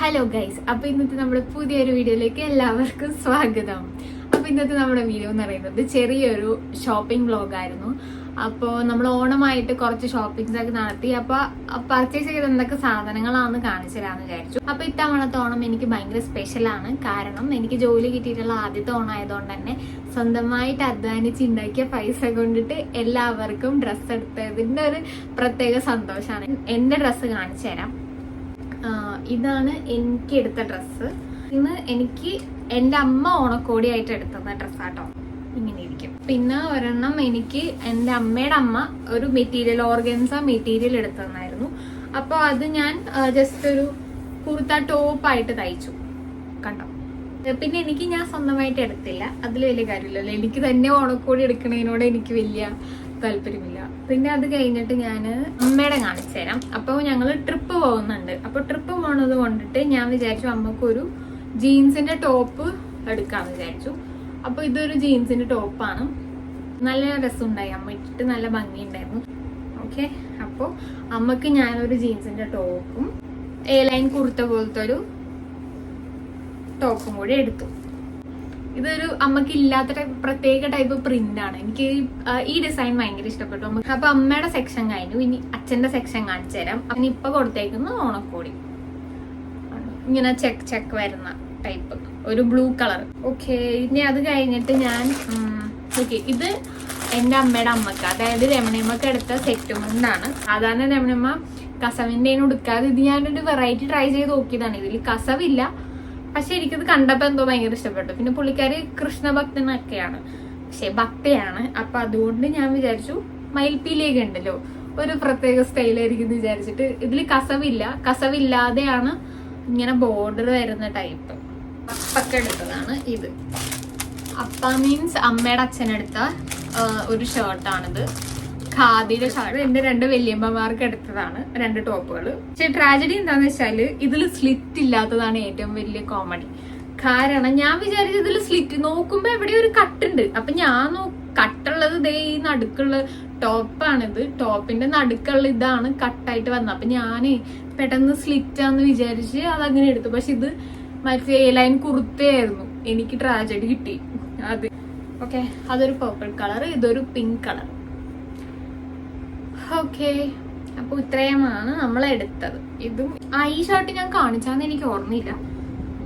Hello guys അപ്പൊ ഇന്നത്തെ നമ്മുടെ പുതിയൊരു വീഡിയോയിലേക്ക് എല്ലാവർക്കും സ്വാഗതം. അപ്പൊ ഇന്നത്തെ നമ്മുടെ വീഡിയോ എന്ന് പറയുന്നത് ചെറിയൊരു ഷോപ്പിംഗ് വ്ലോഗ് ആയിരുന്നു. അപ്പോൾ നമ്മൾ ഓണമായിട്ട് കുറച്ച് ഷോപ്പിംഗ്സ് ഒക്കെ നടത്തി. അപ്പൊ പർച്ചേസ് ചെയ്ത എന്തൊക്കെ സാധനങ്ങളാണെന്ന് കാണിച്ചു തരാമെന്ന് വിചാരിച്ചു. അപ്പൊ ഇത്തവണത്തെ ഓണം എനിക്ക് ഭയങ്കര സ്പെഷ്യലാണ് കാരണം എനിക്ക് ജോലി കിട്ടിയിട്ടുള്ള ആദ്യത്തെ ഓണം ആയതുകൊണ്ട് തന്നെ സ്വന്തമായിട്ട് അധ്വാനിച്ച് ഉണ്ടാക്കിയ പൈസ കൊണ്ടിട്ട് എല്ലാവർക്കും ഡ്രസ്സ് എടുത്തതിന്റെ ഒരു പ്രത്യേക സന്തോഷമാണ്. എന്റെ ഡ്രസ്സ് കാണിച്ചു തരാം. ഇതാണ് എനിക്ക് എടുത്ത ഡ്രസ്സ് ഇന്ന് എനിക്ക് എന്റെ അമ്മ ഓണക്കോടിയായിട്ട് എടുത്തുന്ന ഡ്രസ്സാട്ടോ ഇങ്ങനെ ഇരിക്കും. പിന്നെ ഒരെണ്ണം എനിക്ക് എന്റെ അമ്മയുടെ അമ്മ ഒരു മെറ്റീരിയൽ ഓർഗൻസ മെറ്റീരിയൽ എടുത്തതെന്നായിരുന്നു. അപ്പോൾ അത് ഞാൻ ജസ്റ്റ് ഒരു കുർത്ത ടോപ്പായിട്ട് തയ്ച്ചു. കണ്ടോ? പിന്നെ എനിക്ക് ഞാൻ സ്വന്തമായിട്ട് എടുത്തില്ല. അതിൽ വലിയ കാര്യമില്ലല്ലോ. എനിക്ക് തന്നെ ഓണക്കോടി എടുക്കുന്നതിനോട് എനിക്ക് വലിയ താല്പര്യമില്ല. പിന്നെ അത് കഴിഞ്ഞിട്ട് ഞാൻ അമ്മയുടെ കാണിച്ചു തരാം. അപ്പോൾ ഞങ്ങൾ ട്രിപ്പ് പോകുന്നുണ്ട്. അപ്പോൾ ട്രിപ്പ് പോണത് കൊണ്ടിട്ട് ഞാൻ വിചാരിച്ചു അമ്മക്കൊരു ജീൻസിന്റെ ടോപ്പ് എടുക്കാമെന്ന് വിചാരിച്ചു. അപ്പോൾ ഇതൊരു ജീൻസിന്റെ ടോപ്പാണ്. നല്ല രസമുണ്ടായി. അമ്മ ഇട്ടിട്ട് നല്ല ഭംഗിയുണ്ടായിരുന്നു. ഓക്കെ. അപ്പോൾ അമ്മയ്ക്ക് ഞാനൊരു ജീൻസിന്റെ ടോപ്പും എ ലൈൻ കുർത്ത പോലത്തെ ഒരു ടോപ്പും കൂടി എടുത്തു. ഇതൊരു അമ്മയ്ക്ക് ഇല്ലാത്ത പ്രത്യേക ടൈപ്പ് പ്രിന്റ് ആണ്. എനിക്ക് ഈ- ഡിസൈൻ ഭയങ്കര ഇഷ്ടപ്പെട്ടു. അപ്പൊ അമ്മയുടെ സെക്ഷൻ കഴിഞ്ഞു. ഇനി അച്ഛന്റെ സെക്ഷൻ കാണിച്ചു തരാം. അതിന് ഇപ്പൊ കൊടുത്തേക്കുന്നു ഓണക്കോടി. ഇങ്ങനെ ചെക്ക് ചെക്ക് വരുന്ന ടൈപ്പ് ഒരു ബ്ലൂ കളർ ഓക്കെ ഇനി അത് കഴിഞ്ഞിട്ട് ഞാൻ ഓക്കെ ഇത് എന്റെ അമ്മയുടെ അമ്മയ്ക്ക് അതായത് രമണിയമ്മക്ക് എടുത്ത സെറ്റ് മുണ്ടാണ് സാധാരണ രമണിയമ്മ കസവിന്റെ ഉടുക്കാതെ ഇത് ഞാനൊരു വെറൈറ്റി ട്രൈ ചെയ്ത് നോക്കിയതാണ്. ഇതിൽ കസവില്ല പക്ഷെ എനിക്കത് കണ്ടപ്പോൾ എന്തോ ഭയങ്കര ഇഷ്ടപ്പെട്ടു. പിന്നെ പുള്ളിക്കാരി കൃഷ്ണഭക്തനൊക്കെയാണ്. പക്ഷെ ഭക്തയാണ്. അപ്പൊ അതുകൊണ്ട് ഞാൻ വിചാരിച്ചു മയിൽപ്പീലിയൊക്കെ ഉണ്ടല്ലോ. ഒരു പ്രത്യേക സ്റ്റൈലായിരിക്കും എന്ന് വിചാരിച്ചിട്ട് ഇതിൽ കസവില്ല. കസവില്ലാതെയാണ് ഇങ്ങനെ ബോർഡർ വരുന്ന ടൈപ്പ് അപ്പൊക്കെ എടുത്തതാണ് ഇത്. അപ്പ മീൻസ് അമ്മയുടെ അച്ഛനെടുത്ത ഒരു ഷർട്ടാണിത് ഖാദിയുടെ ഷർട്ട് എന്റെ രണ്ട് വല്യമ്മമാർക്ക് എടുത്തതാണ് രണ്ട് ടോപ്പുകൾ. പക്ഷെ ട്രാജഡി എന്താന്ന് വെച്ചാൽ ഇതിൽ സ്ലിറ്റ് ഇല്ലാത്തതാണ് ഏറ്റവും വലിയ കോമഡി കാരണം ഞാൻ വിചാരിച്ചത് ഇതിൽ സ്ലിറ്റ് നോക്കുമ്പോ എവിടെ ഒരു കട്ടുണ്ട് അപ്പൊ ഞാൻ കട്ടുള്ളത് ദേ ഈ നടുക്കുള്ള ടോപ്പാണിത് ടോപ്പിന്റെ നടുക്കുള്ള ഇതാണ് കട്ടായിട്ട് വന്നത്. അപ്പൊ ഞാനേ പെട്ടെന്ന് സ്ലിറ്റ് ആന്ന് വിചാരിച്ച് അതങ്ങനെ എടുത്തു. പക്ഷെ ഇത് മറ്റേ ലൈൻ കുർത്തയായിരുന്നു. എനിക്ക് ട്രാജഡി കിട്ടി. അത്. ഓക്കെ അതൊരു പർപ്പിൾ കളർ ഇതൊരു പിങ്ക് കളർ ഓക്കെ. അപ്പൊ ഇത്രയുമാണ് നമ്മൾ എടുത്തത്. ഇതും ആ ഈ ഷർട്ട് ഞാൻ കാണിച്ചാന്ന് എനിക്ക് ഓർമ്മയില്ല.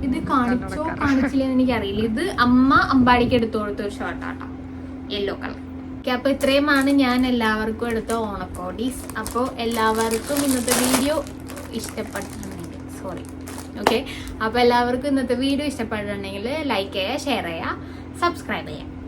ഇത് കാണിച്ചോ കാണിച്ചില്ലെന്ന് എനിക്ക് അറിയില്ല ഇത് അമ്മ അമ്പാടിക്ക് എടുത്തു കൊടുത്ത ഒരു ഷർട്ടാട്ടോ. യെല്ലോ കളർ ഓക്കെ അപ്പൊ ഇത്രയുമാണ് ഞാൻ എല്ലാവർക്കും എടുത്ത ഓണക്കോടീസ്. അപ്പോൾ എല്ലാവർക്കും ഇന്നത്തെ വീഡിയോ ഇഷ്ടപ്പെട്ടിട്ടുണ്ടെങ്കിൽ സോറി ഓക്കെ അപ്പോൾ എല്ലാവർക്കും ഇന്നത്തെ വീഡിയോ ഇഷ്ടപ്പെട്ടിട്ടുണ്ടെങ്കിൽ ലൈക്ക് ചെയ്യുക ഷെയർ ചെയ്യുക സബ്സ്ക്രൈബ് ചെയ്യുക.